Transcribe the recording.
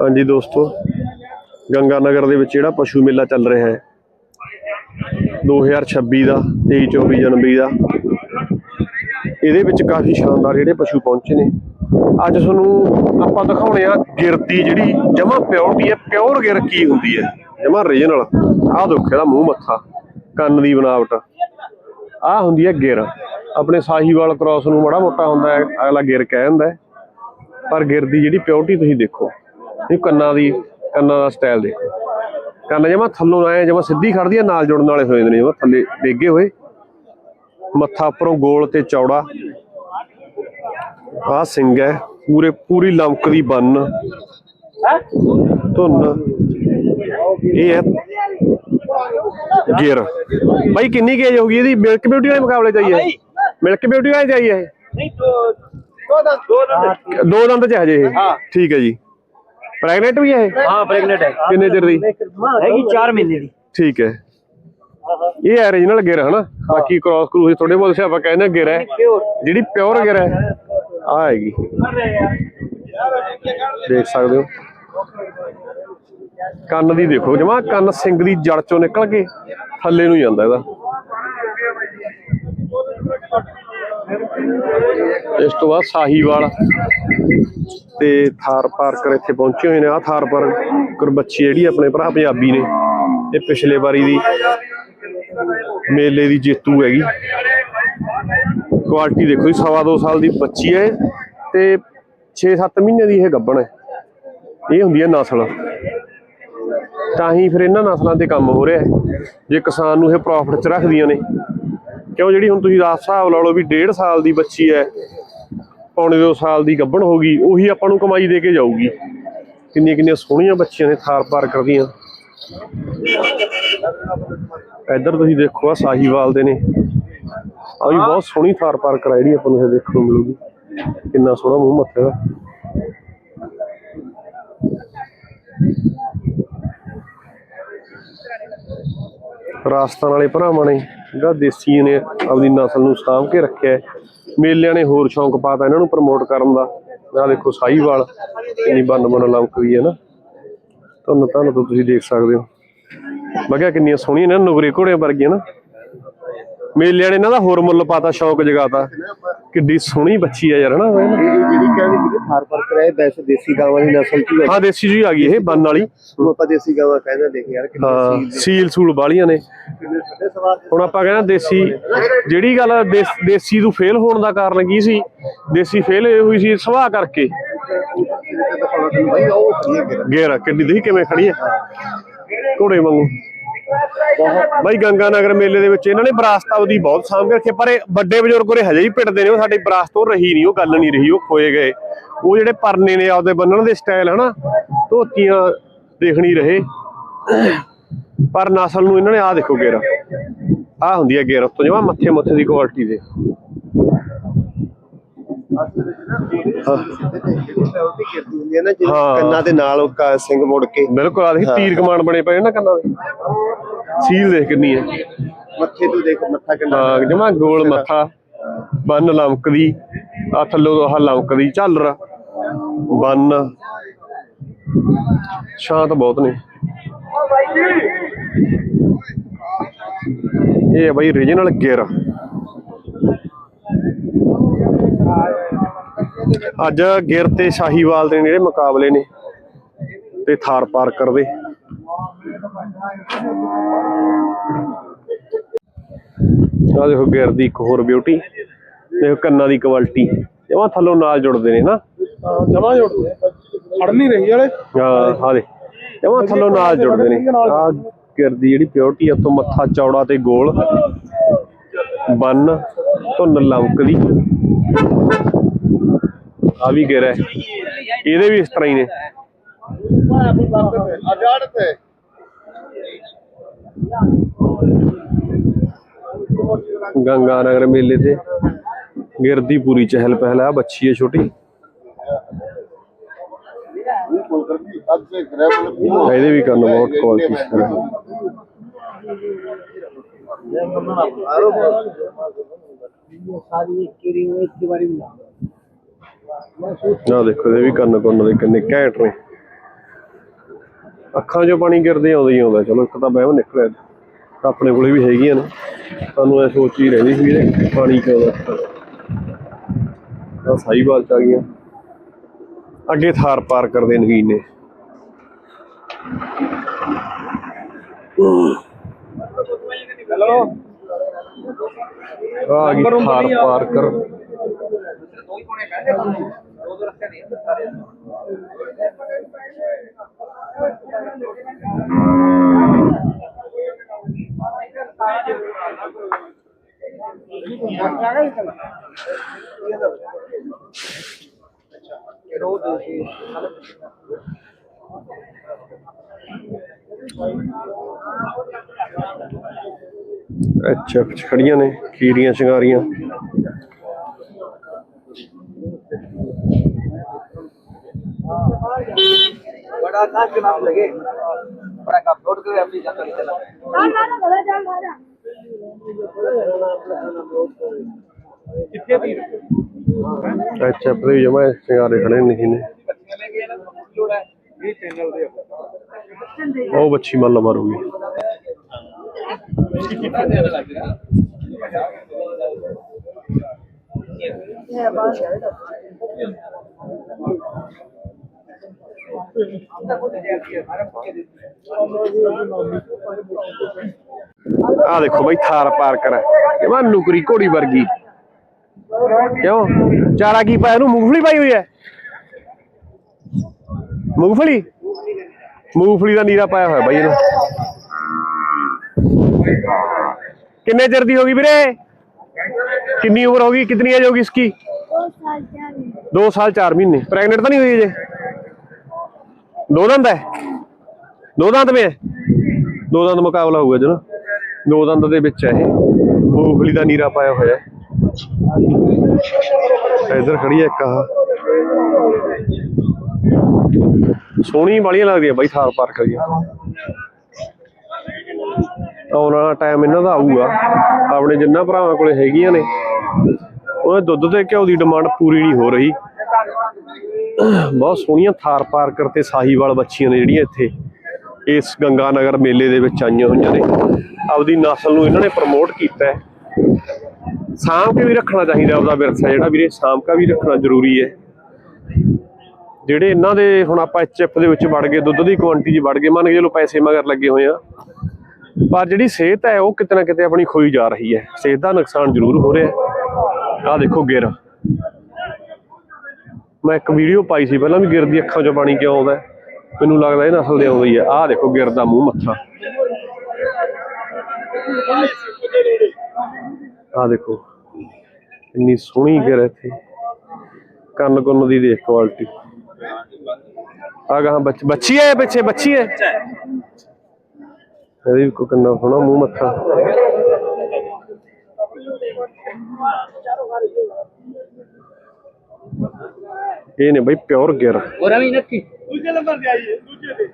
ਹਾਂਜੀ ਦੋਸਤੋ ਗੰਗਾ ਨਗਰ ਦੇ ਵਿੱਚ ਜਿਹੜਾ ਪਸ਼ੂ ਮੇਲਾ ਚੱਲ ਰਿਹਾ ਹੈ 2026 ਦਾ 23 24 ਜਨਵਰੀ ਦਾ, ਇਹਦੇ ਵਿੱਚ ਕਾਫੀ ਸ਼ਾਨਦਾਰ ਜਿਹੜੇ ਪਸ਼ੂ ਪਹੁੰਚੇ ਨੇ। ਅੱਜ ਤੁਹਾਨੂੰ ਆਪਾਂ ਦਿਖਾਉਣੇ ਆ ਗਿਰਤੀ ਜਿਹੜੀ, ਜਮਾ ਪਿਓਰਟੀ ਹੈ ਪਿਓਰ ਗਿਰ ਕੀ ਹੁੰਦੀ ਹੈ? ਜਮਾ ਰੀਜਨਲ ਆਹ ਦੇਖੋ, ਇਹਦਾ ਮੂੰਹ ਮੱਥਾ, ਕੰਨ ਦੀ ਬਣਾਵਟ ਆਹ ਹੁੰਦੀ ਹੈ ਗਿਰ। ਆਪਣੇ ਸਾਹੀਵਾਲ ਕ੍ਰਾਸ ਨੂੰ ਬੜਾ ਮੋਟਾ ਹੁੰਦਾ ਹੈ, ਅਗਲਾ ਗਿਰ ਕਹਿ ਦਿੰਦਾ ਹੈ। ਪਰ ਗਿਰ ਦੀ ਜਿਹੜੀ ਪਿਓਰਟੀ ਤੁਸੀਂ ਦੇਖੋ ਇਹ ਕੰਨਾਂ ਦੀ ਕੰਨਾਂ ਦਾ ਸਟਾਈਲ ਦੇਖੋ। ਕੰਨ ਜਮਾ ਥੱਲੋਂ ਆਏ ਜਮਾ ਸਿੱਧੀ ਖੜਦੀ ਆ ਨਾਲ ਜੁੜਨ ਵਾਲੇ ਹੋਏ ਨੇ ਜਮਾ ਥੱਲੇ ਡੇਗੇ ਹੋਏ। ਮੱਥਾ ਉੱਪਰੋਂ ਗੋਲ ਤੇ ਚੌੜਾ। ਆਹ ਸਿੰਘ ਹੈ ਪੂਰੇ ਪੂਰੀ ਲੰਕ ਦੀ ਬੰਨ। ਧੁੰਨ। ਇਹ ਹੈ ਗਿਰ ਬਾਈ ਕਿੰਨੀ ਕੇਜ ਹੋਗੀ ਇਹਦੀ? ਮਿਲਕ ਬਿਊਟੀ ਵਾਲੇ ਮੁਕਾਬਲੇ ਚਾਹੀਏ ਮਿਲਕ ਬਿਊਟੀ ਵਾਲੇ ਚਾਹੀਏ ਨਹੀਂ ਦੋ ਦੰਦ। ਦੋ ਦੰਦ ਚ ਹਜੇ ਇਹ। ਠੀਕ ਹੈ ਜੀ। ਪ੍ਰੈਗਨੈਂਟ ਵੀ ਹੈ ਇਹ? ਹਾਂ ਪ੍ਰੈਗਨੈਂਟ ਹੈ। ਕਿੰਨੇ ਚਿਰ ਦੀ? ਹੈਗੀ 4 ਮਹੀਨੇ ਦੀ। ਠੀਕ ਹੈ। ਇਹ origignal ਗਿਰ ਹੈ ਨਾ ਬਾਕੀ ਕ੍ਰਾਸ ਕਰੂਸ ਥੋੜੇ ਬਹੁਤ ਸੇ ਆਪਾਂ ਕਹਿੰਦੇ ਗਿਰ ਹੈ। ਪਿਓਰ ਜਿਹੜੀ ਪਿਓਰ ਗਿਰ ਹੈ ਆ ਹੈਗੀ। ਦੇਖ ਸਕਦੇ ਹੋ। ਕੰਨ ਦੀ ਦੇਖੋ ਜਮਾ ਕੰਨ ਸਿੰਘ ਦੀ ਜੜ ਚੋਂ ਨਿਕਲ ਕੇ ਥੱਲੇ ਨੂੰ ਜਾਂਦਾ ਇਹਦਾ। ਇਸ ਤੋਂ ਬਾਅਦ ਸਾਹੀਵਾਲ। ਤੇ ਥਾਰ ਪਾਰਕਰ ਇੱਥੇ ਪਹੁੰਚੇ ਹੋਏ ਨੇ। ਆ ਥਾਰ ਪਾਰਕਰ ਬੱਚੀ ਜਿਹੜੀ ਆਪਣੇ ਭਰਾ ਪੰਜਾਬੀ ਨੇ। ਇਹ ਪਿਛਲੇ ਵਾਰੀ ਦੀ ਮੇਲੇ ਦੀ ਜੇਤੂ ਹੈਗੀ। ਕੁਆਲਿਟੀ ਦੇਖੋ ਜੀ, ਸਵਾ ਦੋ ਸਾਲ ਦੀ ਬੱਚੀ ਹੈ ਤੇ 6-7 ਮਹੀਨੇ ਦੀ ਇਹ ਗੱਬਣ ਹੈ। ਇਹ ਹੁੰਦੀ ਹੈ ਨਸਲ। ਤਾਂ ਹੀ ਫਿਰ ਇਹਨਾਂ ਨਸਲਾਂ ਤੇ ਕੰਮ ਹੋ ਰਿਹਾ ਹੈ। ਜੇ ਕਿਸਾਨ ਨੂੰ ਇਹ ਪ੍ਰੋਫਿਟ 'ਚ ਰੱਖਦੀਆਂ ਨੇ। ਕਿਉਂ? ਜਿਹੜੀ ਹੁਣ ਤੁਸੀਂ ਰਾਤ ਹਿਸਾਬ ਲਾ ਲਓ ਵੀ 1.5 ਸਾਲ ਦੀ ਬੱਚੀ ਹੈ ਪੌਣੇ 2 ਸਾਲ ਦੀ ਗੱਭਣ ਗਈ, ਉਹੀ ਆਪਾਂ ਨੂੰ ਕਮਾਈ ਦੇ ਕੇ ਜਾਊਗੀ। ਕਿੰਨੀਆਂ ਕਿੰਨੀਆਂ ਸੋਹਣੀਆਂ ਬੱਚੀਆਂ ਨੇ ਥਾਰ ਪਾਰ ਕਰਦੀਆਂ। ਇੱਧਰ ਤੁਸੀਂ ਦੇਖੋ ਆ ਸਾਹੀਵਾਲ ਦੇ ਨੇ। ਆ ਵੀ ਬਹੁਤ ਸੋਹਣੀ ਥਾਰ ਪਾਰ ਕਰਾਈ ਜਿਹੜੀ ਆਪਾਂ ਨੂੰ ਇਹ ਦੇਖਣ ਨੂੰ ਮਿਲੂਗੀ। ਕਿੰਨਾ ਸੋਹਣਾ ਮੂੰਹ ਮੱਥੇ ਦਾ। ਰਾਜਸਥਾਨ ਵਾਲੇ ਭਰਾਵਾਂ ਨੇ, ਜਿਹੜਾ ਦੇਸੀ ਨੇ ਆਪਣੀ ਨਸਲ ਨੂੰ ਸਾਂਭ ਕੇ ਰੱਖਿਆ ਮੇਲਿਆਂ ਨੇ ਹੋਰ ਸ਼ੌਂਕ ਪਾਤਾ ਇਹਨਾਂ ਨੂੰ ਪ੍ਰਮੋਟ ਕਰਨ ਦਾ। ਆਹ ਦੇਖੋ ਸਾਹੀਵਾਲ ਕਿੰਨੀ ਬੰਨ ਬੰਨ ਲੰਕਦੀ ਹੈ ਨਾ। ਤੁਹਾਨੂੰ ਤੁਹਾਨੂੰ ਤੋਂ ਤੁਸੀਂ ਦੇਖ ਸਕਦੇ ਹੋ। ਮੈਂ ਕਿਹਾ ਕਿੰਨੀਆਂ ਸੋਹਣੀਆਂ ਨੇ, ਨੁਗਰੇ ਘੋੜਿਆਂ ਵਰਗੀਆਂ ਨਾ। ਮੇਲਿਆਂ ਨੇ ਇਹਨਾਂ ਦਾ ਹੋਰ ਮੁੱਲ ਪਾਤਾ ਸ਼ੌਂਕ ਜਗਾਤਾ। ਕਿੱਡੀ ਸੋਹਣੀ ਬੱਚੀ ਆ ਯਾਰ ਹਨਾ? ਇਹ ਨਾ। ਜਿਹੜੀ ਕਹਿੰਦੇ ਜਿਹੜੇ ਥਾਰ ਪਰ ਕਰਾਏ ਵੈਸੇ ਦੇਸੀ ਗਾਵਾਂ ਦੀ ਨਸਲ ਕੀ ਹੈ ਹਾਂ ਦੇਸੀ ਜੀ ਆ ਗਈ ਇਹ ਬੰਨ ਵਾਲੀ। ਆਪਾਂ ਦੇਸੀ ਗਾਵਾਂ ਕਹਿੰਦੇ ਦੇਖ ਯਾਰ ਕਿੰਨੇ ਹਾਂ ਸੀਲ ਸੂਲ ਵਾਲੀਆਂ ਨੇ। ਹੁਣ ਆਪਾਂ ਕਹਿੰਦੇ ਦੇਸੀ ਜਿਹੜੀ ਗੱਲ ਦੇਸ- ਤੋਂ ਫੇਲ ਹੋਣ ਦਾ ਕਾਰਨ ਕੀ ਸੀ? ਦੇਸੀ ਫੇਲ ਹੋਈ ਸੀ ਸੁਭਾਅ ਕਰਕੇ। ਕੀ ਹੈ ਗੇਰ ਕਿੱਡੀ ਦੇਖੀ ਕਿਵੇਂ ਖੜੀ ਹੈ ਘੋੜੇ ਵਾਂਗੂ। ਬਾਈ ਗੰਗਾ ਨਗਰ ਮੇਲੇ ਦੇ ਵਿੱਚ ਇਹਨਾਂ ਨੇ ਵਿਰਾਸਤ ਆਪਦੀ ਬਹੁਤ ਸਾਂਭ ਕੇ ਰੱਖੀ, ਪਰ ਇਹ ਵੱਡੇ ਬਜ਼ੁਰਗ ਉਰੇ ਹਜੇ ਵੀ ਪਿੱਟਦੇ ਨੇ, ਉਹ ਸਾਡੀ ਵਿਰਾਸਤ ਉਹ ਰਹੀ ਨਹੀਂ, ਉਹ ਗੱਲ ਨਹੀਂ ਰਹੀ, ਉਹ ਖੋਏ ਗਏ। ਉਹ ਜਿਹੜੇ ਪਰਨੇ ਨੇ ਆਪਦੇ ਬੰਨਣ ਦੇ ਸਟਾਈਲ ਹਨਾ, ਧੋਤੀਆਂ ਦੇਖਣੀ ਰਹੇ। ਪਰ ਨਸਲ ਨੂੰ ਇਹਨਾਂ ਨੇ ਆ ਦੇਖੋ ਗੇਰ ਆ ਹੁੰਦੀ ਹੈ ਗੇਰ ਉਸ ਤੋਂ ਜਮਾ ਮੱਥੇ ਮੱਥੇ ਦੀ ਕੁਆਲਿਟੀ ਦੇ। ਹੁੰਦੀ ਹੈ ਨਾ ਜਿਹੜੇ ਹਾਂ। ਕੰਨਾਂ ਦੇ ਨਾਲ ਉਹ ਕ- ਸਿੰਘ ਮੁੜ ਕੇ ਬਿਲਕੁਲ ਆ ਦੇਖੀ ਤੀਰ ਕਮਾਨ ਬਣੇ ਪਏ ਨਾ ਕੰਨਾਂ ਦੇ। ਸੀਲ ਦੇਖ ਕਿੰਨੀ ਹੈ। ਮੱਥੇ ਤੋਂ ਦੇਖ ਮੱਥਾ ਕਿੰਨਾ ਹਾਂ, ਜਮਾ ਗੋਲ ਮੱਥਾ, ਬੰਨ ਲਮਕਦੀ ਆ ਥੱਲੋਂ ਆਹ ਲਮਕਦੀ ਝਾਲਰ ਬੰਨ। ਸ਼ਾਂਤ ਬਹੁਤ ਨੇ। ਇਹ ਹੈ ਬਾਈ ਰੀਜਨਲ ਗੇਅਰ ਅੱਜ ਗਿਰ ਤੇ ਸ਼ਾਹੀਵਾਲ ਦੇ ਜਿਹੜੇ ਮੁਕਾਬਲੇ ਨੇ ਤੇ ਥਾਰ ਪਾਰਕਰ ਦੇ ਆ ਦੇਖੋ ਗਿਰ ਦੀ ਇੱਕ ਹੋਰ ਬਿਊਟੀ ਦੇਖੋ ਕੰਨਾਂ ਦੀ ਕੁਆਲਿਟੀ ਜਮਾ ਥੱਲੋਂ ਨਾਲ ਜੁੜਦੇ ਨੇ ਨਾ। ਜਮਾ ਜੋੜਦੇ ਫੜ ਨਹੀਂ ਰਹੀ ਵਾਲੇ। ਆ ਦੇ ਜਮਾ ਥੱਲੋਂ ਨਾਲ ਜੁੜਦੇ ਨੇ। ਆ ਗਿਰ ਦੀ ਜਿਹੜੀ ਪਿਓਰਟੀ ਆ ਤੋਂ ਮੱਥਾ ਚੌੜਾ ਤੇ ਗੋਲ ਬੰਨ ਧੁੰਨ ਲਮਕਦੀ। ਆ ਵੀ ਗਿਰ ਹੈ ਇਹਦੇ ਵੀ ਇਸ ਤਰ੍ਹਾਂ ਹੀ ਨੇ। ਅਜਾੜ ਤੇ। ਗੰਗਾ ਨਗਰ ਮੇਲੇ ਤੇ ਗਿਰਦੀ ਪੂਰੀ ਚਹਿਲ ਪਹਿਲ ਆ ਬੱਚੀ ਹੈ ਛੋਟੀ। ਇਹਦੇ ਵੀ ਕੰਨ ਬਹੁਤ ਕੁਆਲਿਟੀ ਸਰ ਸਾਰੀ ਇੱਕ ਕਿਰੀ ਇੱਕ ਦੀ ਵਾਰੀ ਮਿਲਾ ਨਾ ਦੇਖੋ ਇਹਦੇ ਵੀ ਕੰਨ ਕੁੰਨ ਦੇ ਕਿੰਨੇ ਘੈਂਟ ਨੇ। ਅੱਖਾਂ 'ਚੋਂ ਪਾਣੀ ਗਿਰਦੇ ਆਉਂਦਾ ਹੀ ਆਉਂਦਾ ਚਲੋ ਇੱਕ ਤਾਂ ਵਹਿਮ ਨਿਕਲਿਆ। ਤਾਂ ਆਪਣੇ ਕੋਲੇ ਵੀ ਹੈਗੀਆਂ ਨੇ ਸਾਨੂੰ ਇਹ ਸੋਚ ਹੀ ਰਹਿੰਦੀ ਸੀ ਵੀਰੇ ਪਾਣੀ ਕਿਉਂ ਤਾਂ ਸਹੀ ਬਾਤ ਚ ਆ ਗਈਆਂ। ਅੱਗੇ ਥਾਰ ਪਾਰ ਕਰਦੇ ਨਗੀਨ ਨੇ। ਆ ਗਈ ਥਾਰ ਪਾਰ ਕਰ। ਅੱਛਾ ਕੁਛ ਖੜੀਆਂ ਨੇ ਖੀਰੀਆਂ ਸ਼ਿੰਗਾਰੀਆਂ बड़ा था चुनाव लगे बड़ा का वोट करे अपनी जनता की चला ਅੱਛਾ ਪਰ ਜਮਾ ਸ਼ਿੰਗਾਰੇ ਖੜੇ ਨੇ ਨੇ ये चैनल दे ਉਹ ਬੱਚੀ ਮੱਲ ਮਾਰੂਗੀ ਆ ਦੇਖੋ ਬਈ ਥਾਰ ਪਾਰਕਰ ਹੈ ਇਹ ਵਾ ਨੁਕਰੀ ਘੋੜੀ ਵਰਗੀ। ਕਿਉਂ? ਚਾਰਾ ਕੀ ਪਾਇਆ ਇਹਨੂੰ? ਮੂੰਗਫਲੀ ਪਾਈ ਹੋਈ ਹੈ? ਮੂੰਗਫਲੀ? ਮੂੰਗਫਲੀ ਦਾ ਨੀਰਾ ਪਾਇਆ ਹੋਇਆ ਬਾਈ ਇਹਨੂੰ। ਕਿੰਨੇ ਚਿਰ ਦੀ ਹੋ ਗਈ ਵੀਰੇ? ਕਿੰਨੀ ਉਮਰ ਹੋ ਗਈ? ਕਿੰਨੀ ਏਜ ਹੋ ਗਈ ਇਸकी 2 ਸਾਲ 4 ਮਹੀਨੇ। ਪ੍ਰੈਗਨੈਂਟ ਤਾਂ ਨਹੀਂ ਹੋਈ ਅਜੇ? दो दंद है दो दंद में है ਦੋ ਦੰਦ ਮੁਕਾਬਲਾ ਹੋਊਗਾ ਜੋ ਨਾ ਦੋ ਦੰਦ ਦੇ ਵਿੱਚ ਹੈ ਇਹ ਮੂੰਗਫਲੀ ਦਾ ਨੀਰਾ ਪਾਇਆ ਹੋਇਆ ਹੈ ਇਧਰ ਖੜੀ ਹੈ ਇੱਕ ਆਹ ਸੋਹਣੀ ਵਾਲੀਆਂ ਲੱਗਦੀਆਂ ਬਾਈ ਥਾਰ ਪਾਰ ਕਰੀਆਂ ਆਉਣ ਵਾਲਾ ਟਾਈਮ ਇਹਨਾਂ ਦਾ ਆਊਗਾ ਆਪਣੇ ਜਿੰਨਾ ਭਰਾਵਾਂ ਕੋਲੇ ਹੈਗੀਆਂ ਨੇ ਉਹਦੇ ਦੁੱਧ ਤੇ ਘਿਓ ਦੀ ਡਿਮਾਂਡ ਪੂਰੀ ਨਹੀਂ ਹੋ ਰਹੀ ਬਹੁਤ ਸੋਹਣੀਆਂ ਥਾਰ ਪਾਰਕਰ ਤੇ ਸਾਹੀਵਾਲ ਬੱਚੀਆਂ ਨੇ ਜਿਹੜੀਆਂ ਇੱਥੇ। ਇਸ ਗੰਗਾ ਨਗਰ ਮੇਲੇ ਦੇ ਵਿੱਚ ਆਈਆਂ ਹੋਈਆਂ ਨੇ। ਆਪਦੀ ਨਸਲ ਨੂੰ ਇਹਨਾਂ ਨੇ ਪ੍ਰਮੋਟ ਕੀਤਾ ਹੈ। ਸਾਂਭ ਕੇ ਵੀ ਰੱਖਣਾ ਚਾਹੀਦਾ ਆਪਦਾ ਵਿਰਸਾ ਜਿਹੜਾ ਵੀਰੇ ਸਾਂਭ ਕੇ ਵੀ ਰੱਖਣਾ ਜ਼ਰੂਰੀ ਹੈ। ਜਿਹੜੇ ਇਹਨਾਂ ਦੇ ਹੁਣ ਆਪਾਂ ਚਿਪ ਦੇ ਵਿੱਚ ਵੜ ਗਏ, ਦੁੱਧ ਦੀ ਕੁਆਂਟੀ 'ਚ ਵੜ ਗਏ, ਮੰਨ ਕੇ ਚਲੋ ਪੈਸੇ ਮਗਰ ਲੱਗੇ ਹੋਏ ਆ। ਪਰ ਜਿਹੜੀ ਸਿਹਤ ਹੈ ਉਹ ਕਿਤੇ ਨਾ ਕਿਤੇ ਆਪਣੀ ਖੋਈ ਜਾ ਰਹੀ ਹੈ। ਸਿਹਤ ਦਾ ਨੁਕਸਾਨ ਜ਼ਰੂਰ ਹੋ ਰਿਹਾ ਹੈ। ਆਹ ਦੇਖੋ ਗਿਰ। ਮੈਂ ਇੱਕ ਵੀਡੀਓ ਪਾਈ ਸੀ ਪਹਿਲਾਂ ਵੀ ਗਿਰ ਦੀ ਅੱਖਾਂ 'ਚੋਂ ਪਾਣੀ ਕਿਉਂ ਆਉਂਦਾ ਮੈਨੂੰ ਲੱਗਦਾ ਇਹ ਨਸਲ ਦੇ ਆਉਂਦੀ ਹੈ ਆਹ ਦੇਖੋ ਗਿਰ ਦਾ ਮੂੰਹ, ਮੱਥਾ। ਆਹ ਦੇਖੋ, ਇੰਨੀ ਸੋਹਣੀ ਗਿਰ ਇੱਥੇ। ਕੰਨ ਕੁੰਨ ਦੀ ਦੇਖ ਕੁਆਲਿਟੀ ਆ ਗਾਂ ਬੱਚ ਬੱਚੀ ਹੈ ਪਿੱਛੇ, ਬੱਚੀ ਹੈ? ਇਹਦੀ ਵੀ ਕੋਈ ਸੋਹਣਾ ਮੂੰਹ, ਮੱਥਾ। ਇਹ ਨੇ ਬਈ ਪਿਓਰ ਗਿਰ। ਉਹ ਰਵੀ ਨੱਕੀ। ਦੂਜੇ ਨੰਬਰ ਤੇ ਆਈਏ ਦੂਜੇ ਤੇ